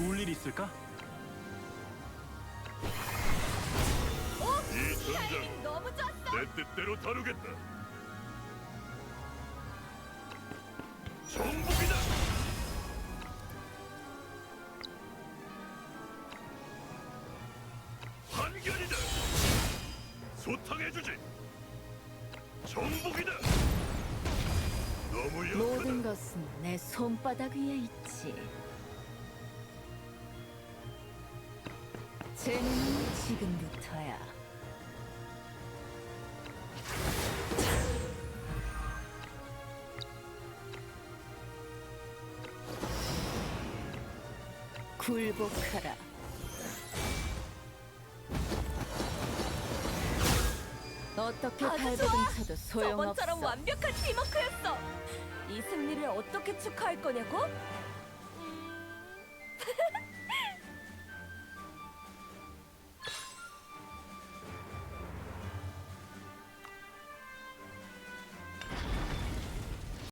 있을까? 이 전장 타이밍 너무 좋았어. 내 뜻대로 다루겠다. 정복이다. 한결이다. 소탕해주지. 정복이다. 너무 모든 역하다. 것은 내 손바닥 위에 있지. 재능은 지금부터야. 굴복하라. 어떻게 아주 발버둥 좋아! 쳐도 소용없어. 저번처럼 완벽한 팀워크였어. 이 승리를 어떻게 축하할 거냐고?